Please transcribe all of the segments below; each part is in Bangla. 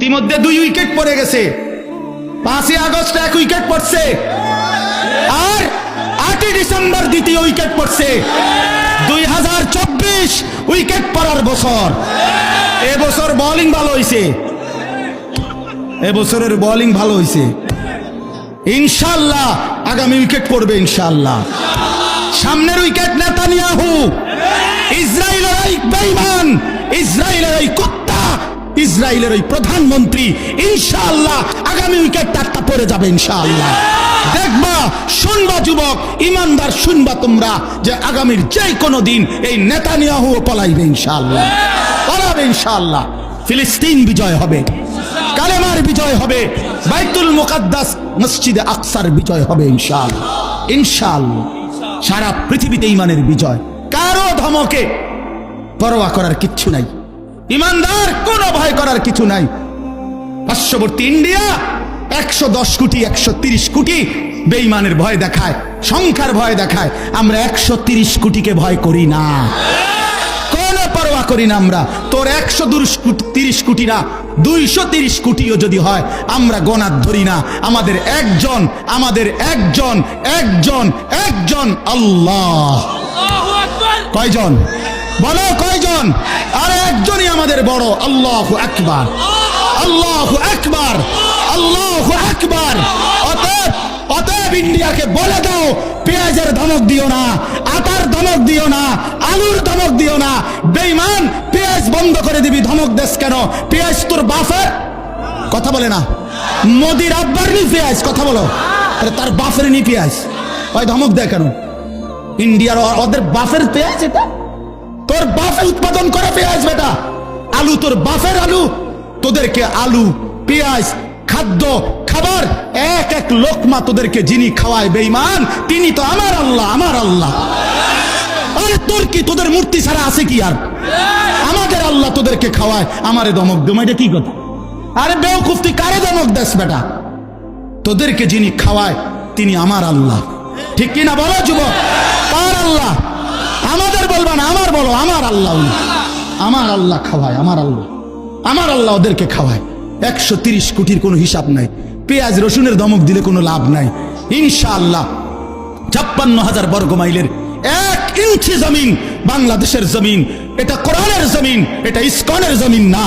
ইতিমধ্যে দুই উইকেট পড়ে গেছে। পাঁচই আগস্ট এক উইকেট পড়ছে। আর আটই ডিসেম্বর দ্বিতীয় উইকেট পড়ছে। দুই হাজার চব্বিশ উইকেট পড়ার বছর। এবছর বোলিং ভালো হয়েছে এবছরের বোলিং ভালো হয়েছে ইনশাল্লাহ আগামী উইকেট পড়বে ইনশাল্লাহ। সামনের উইকেট নেতানিয়াহু। ইসরায়েলের ইসরায়েলের কুত্তা। ইসরায়েলের ওই প্রধানমন্ত্রী, ইনশাআল্লাহ আগামী উইকেট তারটা পড়ে যাবে, ইনশাআল্লাহ। দেখবা, শুনবা যুবক, ইমানদার শুনবা তোমরা যে আগামীর যে কোনো দিন এই নেতানিয়াহু পলাইবে, ইনশাআল্লাহ। পলাবে, ইনশাআল্লাহ। ফিলিস্তিন বিজয় হবে। কালেমার বিজয় হবে। বাইতুল মুকাদ্দাস মসজিদে আকসার বিজয় হবে, ইনশাআল্লাহ। ইনশাআল্লাহ। সারা পৃথিবীতে ইমানের বিজয়। কারও ধমকে পরোয়া করার কিচ্ছু নাই। ইমানদার কোনো ভয় করার কিছু নাই। পার্শ্ববর্তী ইন্ডিয়া একশো দশ কোটি একশো তিরিশ কোটি বেইমানের ভয় দেখায় সংখ্যার ভয় দেখায়। আমরা একশো তিরিশ কোটিকে ভয় করি না। কোনো পরোয়া করি না আমরা। তোর একশো তিরিশ কোটি না দুইশো তিরিশ কোটিও যদি হয় আমরা গণাত ধরি না। আমাদের একজন আমাদের একজন একজন একজন আল্লাহ। কয়জন? বলো কয়জন? আর একজনই আমাদের বড়। আল্লাহ একবার আল্লাহ আকবার। আল্লাহ আকবার। অতএব অতএব ইন্ডিয়াকে বলে দাও, পেঁয়াজের ধমক দিও না, আটার ধমক দিও না, আলুর ধমক দিও না। বেইমান পেঁয়াজ বন্ধ করে দিবি, ধমক দেশ কেন? পেঁয়াজ তোর বাফের কথা বলে না। মোদির আব্বার নি পেঁয়াজ, কথা বলো। আরে তার বাফের নি পেঁয়াজ। ওই ধমক দেয় কেন? ইন্ডিয়ার ওদের বাফের পেঁয়াজ এটা? তোর বাফে উৎপাদন করে পেঁয়াজ, বেটা। আলু, তোর বাফের আলু। তোদেরকে আলু, পেঁয়াজ, খাদ্য, খাবার, এক এক লোকমা তোদেরকে যিনি খাওয়ায় বেঈমান, তিনি তো আমার আল্লাহ আমার আল্লাহ। আরে তোর কি তোদের মূর্তি ছাড়া আছে কি আর? আমাদের আল্লাহ তোদেরকে খাওয়ায়, আমারে দমক দেম এটা কি কথা? আরে বেউকুফ তুই কারে দমক দেস, বেটা? তোদেরকে যিনি খাওয়ায়, তিনি আমার আল্লাহ। ঠিক কি না বলো, যুবক? কার আল্লাহ? আমাদের বলবা না, আমার বলো, আমার আল্লাহ আমার আল্লাহ খাওয়ায়, আমার আল্লাহ। আমার আল্লাহ ওদেরকে খাওয়ায়। একশো তিরিশ কোটির কোনো হিসাব নাই। পেঁয়াজ, রসুনের দমক দিলে কোনো লাভ নাই। ইনশাআল্লাহ ছাপ্পান্ন হাজার বর্গ মাইলের এক ইঞ্চি জমিন বাংলাদেশের জমিন, এটা কোরআনের জমিন, এটা ইস্কনের জমিন না।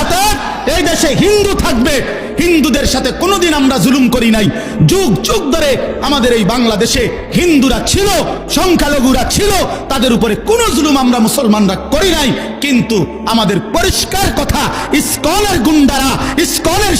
অতএব এই দেশে হিন্দু থাকবে হিন্দুদের সাথে কোনোদিন আমরা জুলুম করি নাই। যুগ যুগ ধরে আমাদের এই বাংলাদেশে হিন্দুরা ছিল, সংখ্যালঘুরা ছিল, তাদের উপরে কোনো জুলুম আমরা মুসলমানরা করি নাই। কিন্তু আমাদের পরিষ্কার কথা, স্কলার গুন্ডারা ইস্কনের